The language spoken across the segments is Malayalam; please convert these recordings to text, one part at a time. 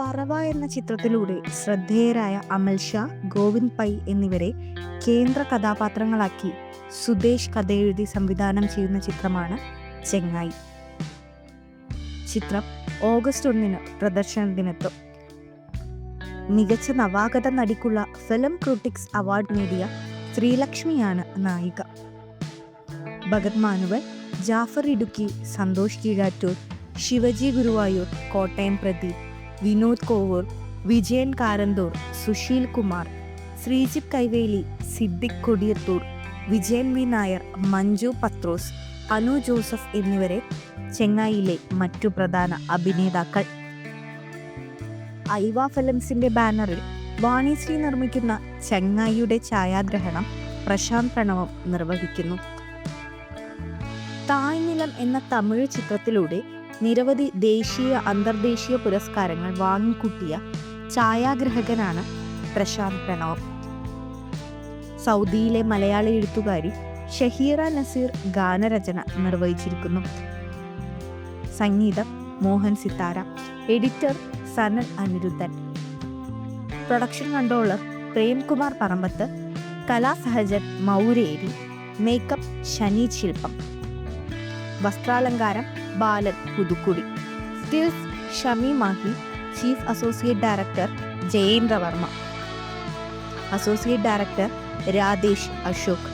പറവ എന്ന ചിത്രത്തിലൂടെ ശ്രദ്ധേയരായ അമൽ ഷാ ഗോവിന്ദ് പൈ എന്നിവരെ കേന്ദ്ര കഥാപാത്രങ്ങളാക്കി സുദേശ് കഥയെഴുതി സംവിധാനം ചെയ്യുന്ന ചിത്രമാണ് ചെങ്ങായി. ചിത്രം ഓഗസ്റ്റ് ഒന്നിന് പ്രദർശനത്തിനെത്തും മികച്ച നവാഗത നടിക്കുള്ള ഫിലിം ക്രിട്ടിക്സ് അവാർഡ് നേടിയ ശ്രീലക്ഷ്മിയാണ് നായിക. ഭഗത് മാനുവൽ ജാഫർ ഇടുക്കി സന്തോഷ് കീഴാറ്റൂർ ശിവജി ഗുരുവായൂർ കോട്ടയം പ്രദീപ്. വിനോദ് കോവൂർ വിജയൻ കാരന്തൂർ സുശീൽ കുമാർ ശ്രീജിത്ത് കൈവേലി സിദ്ദിഖ് കൊടിയത്തൂർ വിജയൻ വി നായർ മഞ്ജു പത്രോസ് അനു ജോസഫ് എന്നിവരെ ചെങ്ങായിലെ മറ്റു പ്രധാന അഭിനേതാക്കൾ. ഐവ ഫിലിംസിന്റെ ബാനറിൽ വാണിശ്രീ നിർമ്മിക്കുന്ന ചെങ്ങായിയുടെ ഛായാഗ്രഹണം പ്രശാന്ത് പ്രണവം നിർവഹിക്കുന്നു. തായ്നിലം എന്ന തമിഴ് ചിത്രത്തിലൂടെ നിരവധി ദേശീയ അന്തർദേശീയ പുരസ്കാരങ്ങൾ വാങ്ങിക്കൂട്ടിയ ഛായാഗ്രഹകനാണ് പ്രശാന്ത് പ്രണോർ സൗദിയിലെ മലയാളി എഴുത്തുകാരി ഷഹീറ നസീർ ഗാനരചന നിർവഹിച്ചിരിക്കുന്നു. സംഗീതം Mohan Sithara editor Sanal Anirudhan. Production controller Premkumar Parambath കലാസഹജൻ മൗരേരി makeup Shani ശില്പം. വസ്ത്രാലങ്കാരം Balan Puthukkudi. Stills Shami Mahi chief associate director Jayendra Varma. Associate director Radhesh Ashok.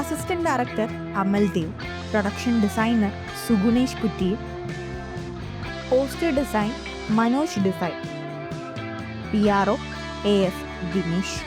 Assistant director Amal Dev. Production designer Sugunesh Kutti poster design Manoj design. P R O A S Dinesh.